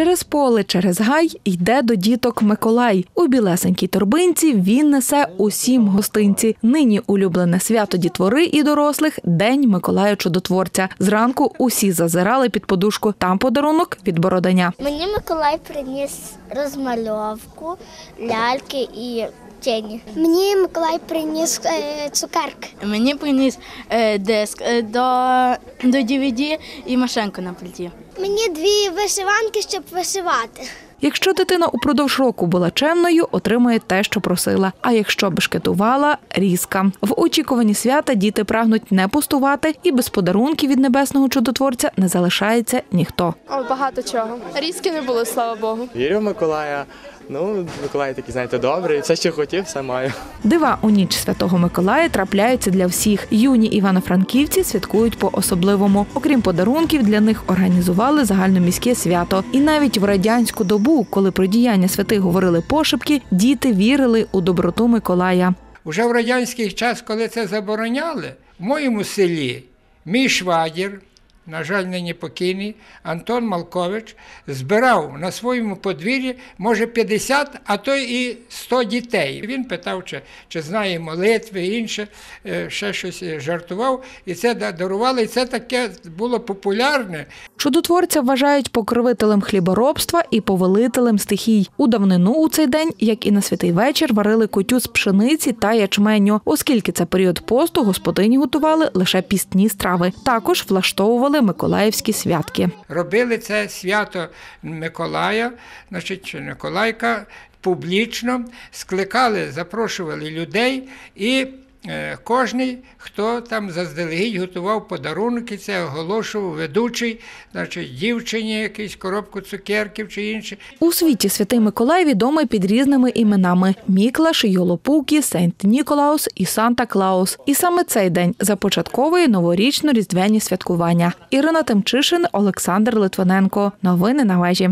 Через поле, через гай йде до діток Миколай. У білесенькій торбинці він несе усім гостинці. Нині улюблене свято дітвори і дорослих День Миколая Чудотворця. Зранку усі зазирали під подушку. Там подарунок від Бородання. Мені Миколай приніс розмальовку, ляльки і тіні. Мені Миколай приніс е, цукерки. Мені приніс е, диск е, до, до DVD і машинку на плиті. Мені дві вишиванки, щоб вишивати. Якщо дитина упродовж року була чемною, отримує те, що просила. А якщо бешкетувала – різка. В очікуванні свята діти прагнуть не пустувати, і без подарунків від небесного чудотворця не залишається ніхто. О, багато чого. Різки не було, слава Богу. Вірю в Миколая. Ну, Миколай такий, знаєте, добрий. Все, що хотів, все маю. Дива у ніч святого Миколая трапляються для всіх. Юні івано-франківці святкують по-особливому. Окрім подарунків, для них організували загальноміське свято. І навіть в радянську добу, коли про діяння святих говорили пошепки, діти вірили у доброту Миколая. Уже в радянський час, коли це забороняли, в моєму селі мій швагір, на жаль, нині покійний, Антон Малкович, збирав на своєму подвір'ї, може, 50, а то і 100 дітей. Він питав, чи, чи знає молитви, інше, е, ще щось е, жартував, і це дарували, і це таке було популярне. Чудотворця вважають покровителем хліборобства і повелителем стихій. У давнину у цей день, як і на святий вечір, варили кутю з пшениці та ячменю. Оскільки це період посту, господині готували лише пістні страви. Також влаштовували миколаївські святки. робили це свято Миколая, значить, чи Миколайка публічно, скликали, запрошували людей і. Е, Кожний, хто там заздалегідь готував подарунки, це оголошував ведучий, значить, дівчині якийсь коробку цукерків чи інше. У світі святий Миколай відомий під різними іменами: Міклаш, Йолопукі, Сент Ніколаус і Санта Клаус. І саме цей день започатковує новорічно-різдвяні святкування. Ірина Тимчишин, Олександр Литвиненко. Новини на вежі.